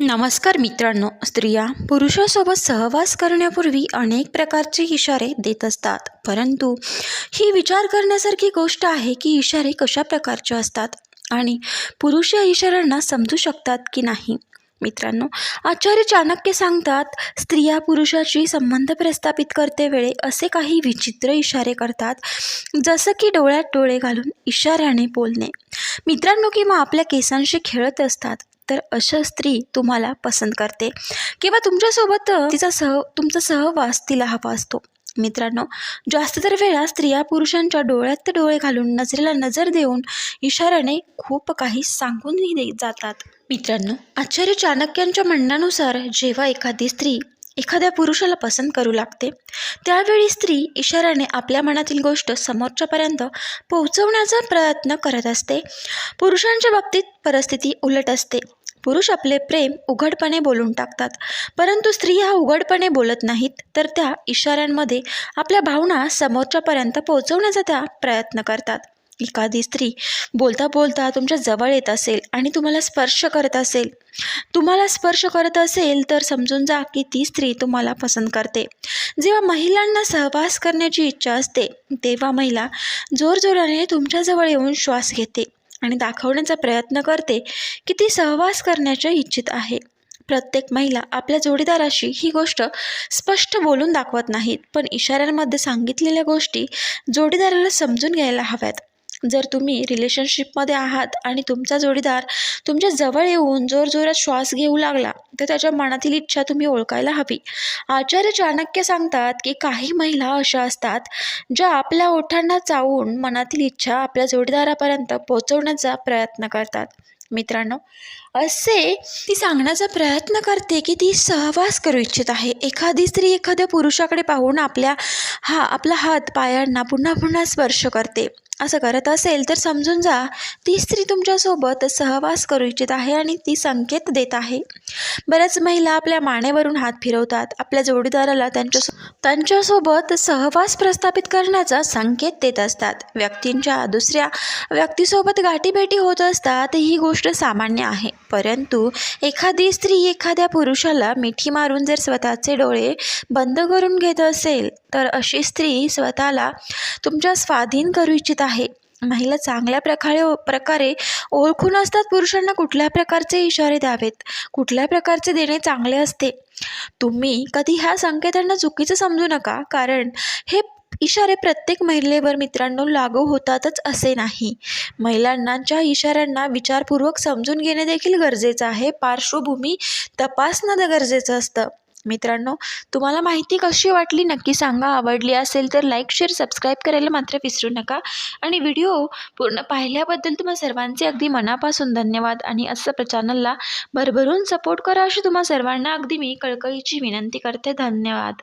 नमस्कार मित्रांनो स्त्रिया पुरुषासोबत सहवास करण्यापूर्वी अनेक प्रकारचे इशारे देत असतात. परंतु ही विचार करण्यासारखी गोष्ट आहे की इशारे कशा प्रकारचे असतात आणि पुरुष या इशाऱ्यांना समजू शकतात की नाही? मित्रांनो आचार्य चाणक्य सांगतात स्त्रिया पुरुषाशी संबंध प्रस्थापित करते वेळे असे काही विचित्र इशारे करतात जसं की डोळ्यात डोळे घालून इशाऱ्याने बोलणे. मित्रांनो किंवा आपल्या केसांशी खेळत असतात तर अशा स्त्री तुम्हाला पसंत करते. किंवा तुमच्यासोबत तिचा सह तुमचा सहवास तिला हवा असतो. मित्रांनो जास्त तर वेळा स्त्रिया पुरुषांच्या डोळ्यात डोळे घालून नजरेला नजर देऊन इशाऱ्याने खूप काही सांगूनही दे जातात. मित्रांनो आचार्य चाणक्यांच्या म्हणण्यानुसार जेव्हा एखादी स्त्री एखाद्या पुरुषाला पसंत करू लागते. त्यावेळी स्त्री इशाऱ्याने आपल्या मनातील गोष्ट समोरच्यापर्यंत पोहोचवण्याचा प्रयत्न करत असते. पुरुषांच्या बाबतीत परिस्थिती उलट असते. पुरुष आपले प्रेम उघडपणे बोलून टाकतात. परंतु स्त्रिया उघडपणे बोलत नाहीत तर त्या इशाऱ्यांमध्ये आपल्या भावना समोरच्यापर्यंत पोहोचवण्याचा त्या प्रयत्न करतात. एखादी स्त्री बोलता बोलता तुमच्या जवळ येत असेल आणि तुम्हाला स्पर्श करत असेल. तुम्हाला स्पर्श करत असेल तर समजून जा की ती स्त्री तुम्हाला पसंत करते. जेव्हा महिलांना सहवास करण्याची इच्छा असते तेव्हा महिला जोरजोराने तुमच्याजवळ येऊन श्वास घेते आणि दाखवण्याचा प्रयत्न करते की ती सहवास करण्याच्या इच्छित आहे. प्रत्येक महिला आपल्या जोडीदाराशी ही गोष्ट स्पष्ट बोलून दाखवत नाहीत पण इशाऱ्यांमध्ये सांगितलेल्या गोष्टी जोडीदाराला समजून घ्यायला हव्यात. जर तुम्ही रिलेशनशिपमध्ये आहात आणि तुमचा जोडीदार तुमच्या जवळ येऊन जोरजोरात श्वास घेऊ लागला तर त्याच्या मनातील इच्छा तुम्ही ओळखायला हवी. आचार्य चाणक्य सांगतात की काही महिला अशा असतात ज्या आपल्या ओठांना चावून मनातील इच्छा आपल्या जोडीदारापर्यंत पोहोचवण्याचा प्रयत्न करतात. मित्रांनो असे ती सांगण्याचा प्रयत्न करते की ती सहवास करू इच्छित आहे. एखादी स्त्री एखाद्या पुरुषाकडे पाहून आपल्या हा आपला हात पायांना पुन्हा पुन्हा स्पर्श करते. असं करत असेल तर समजून जा ती स्त्री तुमच्यासोबत सहवास करू इच्छित आहे आणि ती संकेत देत आहे. बऱ्याच महिला आपल्या मानेवरून हात फिरवतात. आपल्या जोडीदाराला त्यांच्या त्यांच्यासोबत सहवास प्रस्थापित करण्याचा संकेत देत असतात. व्यक्तींच्या दुसऱ्या व्यक्तीसोबत गाठीभेटी होत असतात ही गोष्ट सामान्य आहे. परंतु एखादी स्त्री एखाद्या पुरुषाला मिठी मारून जर स्वतःचे डोळे बंद करून घेत असेल तर अशी स्त्री स्वतःला तुमच्या स्वाधीन करू इच्छित आहे. महिला चांगल्या प्रकारे प्रकारे ओळखून असतात पुरुषांना कुठल्या प्रकारचे इशारे द्यावेत? कुठल्या प्रकारचे देणे चांगले असते? तुम्ही कधी ह्या संकेतांना चुकीचं समजू नका कारण हे इशारे प्रत्येक महिलेवर मित्रांनो लागू होतातच असे नाही. महिलांना ज्या इशाऱ्यांना विचारपूर्वक समजून घेणे देखील गरजेचं आहे. पार्श्वभूमी तपासणं गरजेचं असतं. मित्रांनो तुम्हाला माहिती कशी वाटली नक्की सांगा. आवडली असेल तर लाईक शेअर सबस्क्राईब करायला मात्र विसरू नका. आणि व्हिडिओ पूर्ण पाहिल्याबद्दल तुम्हा सर्वांचे अगदी मनापासून धन्यवाद. आणि असं चॅनलला भरभरून सपोर्ट करा अशी तुम्हा सर्वांना अगदी मी कळकळीची विनंती करते. धन्यवाद.